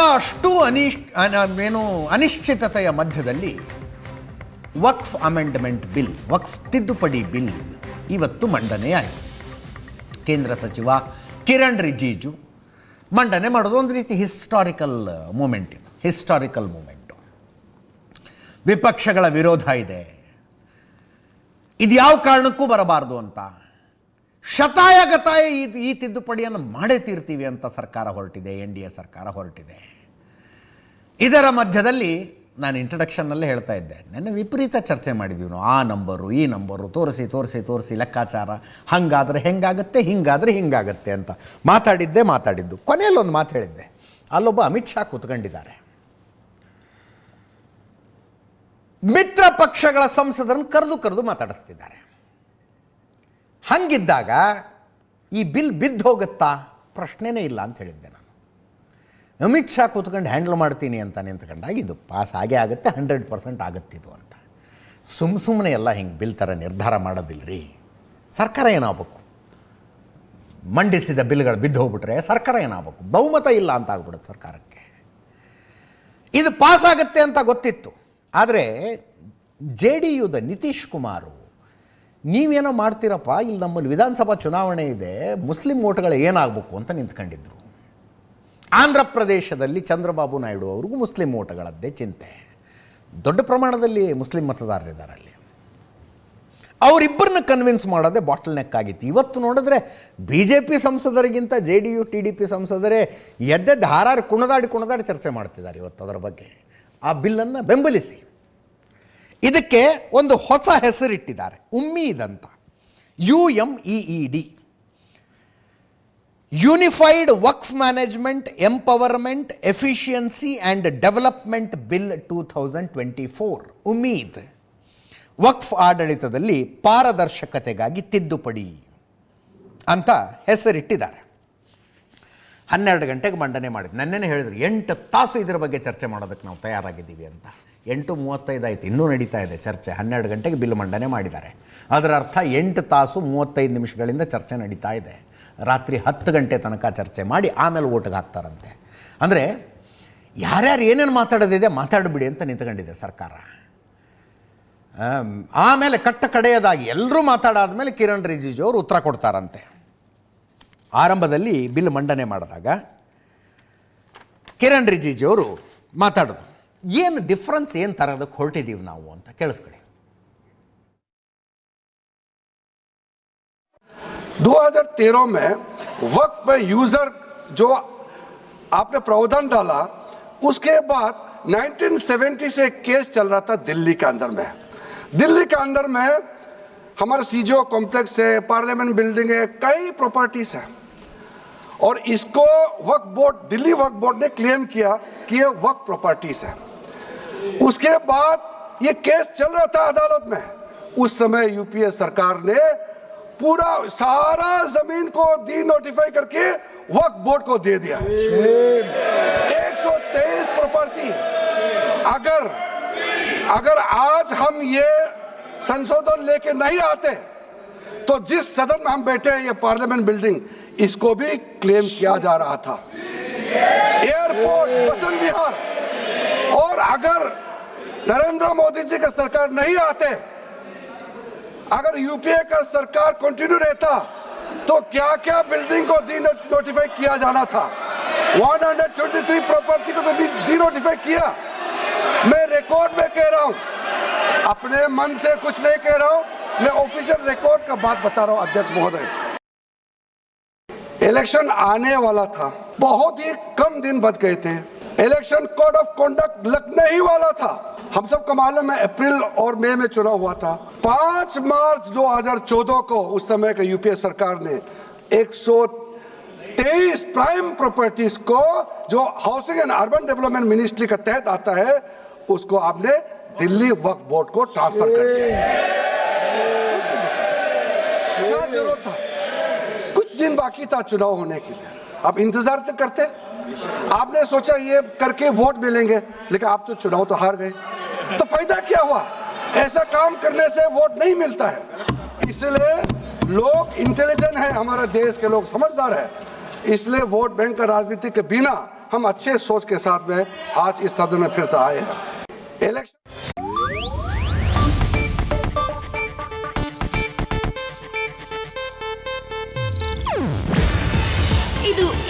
ಅಷ್ಟು ಅನಿಶ್ ಅನ- ಏನು ಅನಿಶ್ಚಿತತೆಯ ಮಧ್ಯದಲ್ಲಿ ವಕ್ಫ್ ಅಮೆಂಡ್ಮೆಂಟ್ ಬಿಲ್, ವಕ್ಫ್ ತಿದ್ದುಪಡಿ ಬಿಲ್ ಇವತ್ತು ಮಂಡನೆಯಾಯಿತು ಕೇಂದ್ರ ಸಚಿವ ಕಿರಣ್ ರಿಜಿಜು ಮಂಡನೆ ಮಾಡೋದು ಒಂದು ರೀತಿ ಹಿಸ್ಟಾರಿಕಲ್ ಮೂಮೆಂಟ್ ಇದು ಹಿಸ್ಟಾರಿಕಲ್ ಮೂಮೆಂಟು ವಿಪಕ್ಷಗಳ ವಿರೋಧ ಇದೆ. ಇದು ಯಾವ ಕಾರಣಕ್ಕೂ ಬರಬಾರ್ದು ಅಂತ? ಶತಾಯ ಗತಾಯ ಈ ಈ ತಿದ್ದುಪಡಿಯನ್ನು ಮಾಡೇ ತೀರ್ತೀವಿ ಅಂತ ಸರ್ಕಾರ ಹೊರಟಿದೆ, ಎನ್ ಡಿ ಎ ಸರ್ಕಾರ ಹೊರಟಿದೆ. ಇದರ ಮಧ್ಯದಲ್ಲಿ ನಾನು ಇಂಟ್ರಡಕ್ಷನ್ನಲ್ಲೇ ಹೇಳ್ತಾ ಇದ್ದೆ. ನೆನ್ನೆ ವಿಪರೀತ ಚರ್ಚೆ ಮಾಡಿದ್ದೀವಿ ನಾವು. ಆ ನಂಬರು, ಈ ನಂಬರು, ತೋರಿಸಿ ತೋರಿಸಿ ತೋರಿಸಿ ಲೆಕ್ಕಾಚಾರ. ಹಂಗಾದರೆ ಹೆಂಗಾಗುತ್ತೆ, ಹಿಂಗಾದರೆ ಹಿಂಗಾಗುತ್ತೆ ಅಂತ ಮಾತಾಡಿದ್ದೆ, ಮಾತಾಡಿದ್ದು. ಕೊನೆಯಲ್ಲಿ ಒಂದು ಮಾತು ಹೇಳಿದ್ದೆ. ಅಲ್ಲೊಬ್ಬ ಅಮಿತ್ ಶಾ ಕೂತ್ಕೊಂಡಿದ್ದಾರೆ. ಮಿತ್ರ ಪಕ್ಷಗಳ ಸಂಸದರನ್ನು ಕರೆದು ಕರೆದು ಮಾತಾಡಿಸ್ತಿದ್ದಾರೆ. ಹಂಗಿದ್ದಾಗ ಈ ಬಿಲ್ ಬಿದ್ದು ಹೋಗುತ್ತಾ? ಪ್ರಶ್ನೆನೇ ಇಲ್ಲ ಅಂತ ಹೇಳಿದ್ದೆ ನಾನು. ಅಮಿತ್ ಶಾ ಕೂತ್ಕೊಂಡು ಹ್ಯಾಂಡಲ್ ಮಾಡ್ತೀನಿ ಅಂತ ನಿಂತ್ಕೊಂಡಾಗ ಇದು ಪಾಸ್ ಆಗೇ ಆಗುತ್ತೆ, ಹಂಡ್ರೆಡ್ ಪರ್ಸೆಂಟ್ ಆಗುತ್ತಿದ್ದು ಅಂತ. ಸುಮ್ಮ ಸುಮ್ಮನೆ ಎಲ್ಲ ಹಿಂಗೆ ಬಿಲ್ ಥರ ನಿರ್ಧಾರ ಮಾಡೋದಿಲ್ಲರಿ ಸರ್ಕಾರ ಏನಾಗಬೇಕು? ಮಂಡಿಸಿದ ಬಿಲ್ಗಳು ಬಿದ್ದು ಹೋಗ್ಬಿಟ್ರೆ ಸರ್ಕಾರ ಏನಾಗಬೇಕು? ಬಹುಮತ ಇಲ್ಲ ಅಂತ ಆಗ್ಬಿಡುತ್ತೆ ಸರ್ಕಾರಕ್ಕೆ. ಇದು ಪಾಸ್ ಆಗುತ್ತೆ ಅಂತ ಗೊತ್ತಿತ್ತು. ಆದರೆ ಜೆ ಡಿ ಯುದ ನಿತೀಶ್ ಕುಮಾರು ನೀವೇನೋ ಮಾಡ್ತೀರಪ್ಪ, ಇಲ್ಲಿ ನಮ್ಮಲ್ಲಿ ವಿಧಾನಸಭಾ ಚುನಾವಣೆ ಇದೆ, ಮುಸ್ಲಿಂ ಓಟ್ಗಳು ಏನಾಗಬೇಕು ಅಂತ ನಿಂತ್ಕೊಂಡಿದ್ರು. ಆಂಧ್ರ ಪ್ರದೇಶದಲ್ಲಿ ಚಂದ್ರಬಾಬು ನಾಯ್ಡು ಅವ್ರಿಗೂ ಮುಸ್ಲಿಂ ಓಟ್ಗಳದ್ದೇ ಚಿಂತೆ. ದೊಡ್ಡ ಪ್ರಮಾಣದಲ್ಲಿ ಮುಸ್ಲಿಂ ಮತದಾರರಿದ್ದಾರೆ ಅಲ್ಲಿ. ಅವರಿಬ್ಬರನ್ನ ಕನ್ವಿನ್ಸ್ ಮಾಡೋದೇ ಬಾಟಲ್ ನೆಕ್ ಆಗಿತ್ತು. ಇವತ್ತು ನೋಡಿದ್ರೆ B J P ಸಂಸದರಿಗಿಂತ J D U, T D P ಸಂಸದರೇ ಎದ್ದೆದ್ದು ಹಾರಾರು ಕುಣದಾಡಿ ಕುಣದಾಡಿ ಚರ್ಚೆ ಮಾಡ್ತಿದ್ದಾರೆ ಇವತ್ತು ಅದರ ಬಗ್ಗೆ. ಆ ಬಿಲ್ಲನ್ನು ಬೆಂಬಲಿಸಿ. ಇದಕ್ಕೆ ಒಂದು ಹೊಸ ಹೆಸರಿಟ್ಟಿದ್ದಾರೆ. ಉಮ್ಮೀದ್ ಅಂತ U M E D unified Waqf management empowerment efficiency and development bill two thousand twenty four Umeed ವಕ್ಫ್ ಆಡಳಿತದಲ್ಲಿ ಪಾರದರ್ಶಕತೆಗಾಗಿ ತಿದ್ದುಪಡಿ ಅಂತ ಹೆಸರಿಟ್ಟಿದ್ದಾರೆ. ಹನ್ನೆರಡು ಗಂಟೆಗೆ ಮಂಡನೆ ಮಾಡಿದ್ರು. ನನ್ನೇನೆ ಹೇಳಿದ್ರು, ಎಂಟು ತಾಸು ಇದರ ಬಗ್ಗೆ ಚರ್ಚೆ ಮಾಡೋದಕ್ಕೆ ನಾವು ತಯಾರಾಗಿದ್ದೀವಿ ಅಂತ. ಎಂಟು ಮೂವತ್ತೈದು ಆಯ್ತು. ಇನ್ನೂ ನಡೀತಾ ಇದೆ ಚರ್ಚೆ. ಹನ್ನೆರಡು ಗಂಟೆಗೆ ಬಿಲ್ ಮಂಡನೆ ಮಾಡಿದ್ದಾರೆ. ಅದರ ಅರ್ಥ ಎಂಟು ತಾಸು ಮೂವತ್ತೈದು ನಿಮಿಷಗಳಿಂದ ಚರ್ಚೆ ನಡೀತಾ ಇದೆ. ರಾತ್ರಿ ಹತ್ತು ಗಂಟೆ ತನಕ ಚರ್ಚೆ ಮಾಡಿ ಆಮೇಲೆ ಓಟಿಗೆ ಹಾಕ್ತಾರಂತೆ. ಅಂದರೆ ಯಾರ್ಯಾರು ಏನೇನು ಮಾತಾಡೋದಿದೆ ಮಾತಾಡಬಿಡಿ ಅಂತ ನಿಂತ್ಕೊಂಡಿದೆ ಸರ್ಕಾರ. ಆಮೇಲೆ ಕಟ್ಟ ಕಡೆಯದಾಗಿ ಎಲ್ಲರೂ ಮಾತಾಡಾದ ಮೇಲೆ ಕಿರಣ್ ರಿಜಿಜು ಅವರು ಉತ್ತರ ಕೊಡ್ತಾರಂತೆ. ಆರಂಭದಲ್ಲಿ ಬಿಲ್ ಮಂಡನೆ ಮಾಡಿದಾಗ ಕಿರಣ್ ರಿಜಿಜು ಅವರು ಮಾತಾಡೋದು. ಏನು ಡಿಫ್ರೆನ್ಸ್ ಏನು ತರೋದಕ್ಕೆ ಹೊರಟಿದ್ದೀವಿ ನಾವು ಅಂತ ಕೇಳಿಸ್ಕೊಳ್ಳಿ 2013 में वक्त पे यूजर जो आपने प्रावधान डाला उसके बाद 1970 से एक केस चल रहा था दिल्ली के अंदर में दिल्ली के अंदर में हमारा सीजो कॉम्प्लेक्स है पार्लियामेंट बिल्डिंग है कई प्रॉपर्टीज है और इसको वक्फ बोर्ड दिल्ली वक्फ बोर्ड ने क्लेम किया कि ये वक्फ प्रॉपर्टीज है उसके बाद ये केस चल रहा था अदालत में। उस समय यूपीए सरकार ने पूरा सारा ज़मीन को डी नोटिफाई करके वक्त बोर्ड को दे दिया। 123 प्रॉपर्टी। अगर अगर आज हम ये संशोधन लेके नहीं आते तो जिस सदन में हम बैठे हैं, ये पार्लियामेंट बिल्डिंग, इसको भी क्लेम किया जा रहा था। एयरपोर्ट, बसंत विहार। और अगर नरेंद्र मोदी जी का सरकार नहीं आते, अगर यूपीए का सरकार कंटिन्यू रहता तो क्या क्या बिल्डिंग को डी नोटिफाई किया जाना था? 123 प्रॉपर्टी को तो डी नोटिफाई किया। मैं रिकॉर्ड में कह रहा हूँ, अपने मन से कुछ नहीं कह रहा हूँ, मैं ऑफिशियल रिकॉर्ड का बात बता रहा हूँ, अध्यक्ष महोदय। इलेक्शन आने वाला था, बहुत ही कम दिन बच गए थे। इलेक्शन कोड ऑफ़ कंडक्ट लगने ही वाला था। हम सबको मालूम है अप्रैल और मई में चुनाव हुआ था। पाँच मार्च 2014 को उस समय के यूपीए सरकार ने 123 प्राइम प्रॉपर्टीज़ को जो housing and urban development ministry के तहत आता है उसको आपने दिल्ली वक्फ बोर्ड को ट्रांसफ़र कर दिया। क्या ज़रूरत था? कुछ दिन बाकी था चुनाव होने के लिए। आप इंतज़ार तो करते। आपने सोचा ये करके वोट मिलेंगे, लेकिन आप तो चुनाव तो हार गए। तो फ़ायदा क्या हुआ? ऐसा काम करने से वोट नहीं मिलता है। इसलिए लोग इंटेलिजेंट है, हमारे देश के लोग समझदार है। इसलिए वोट बैंक का राजनीति के बिना हम अच्छे सोच के साथ में आज इस सदन में फिर से आए हैं। इलेक्शन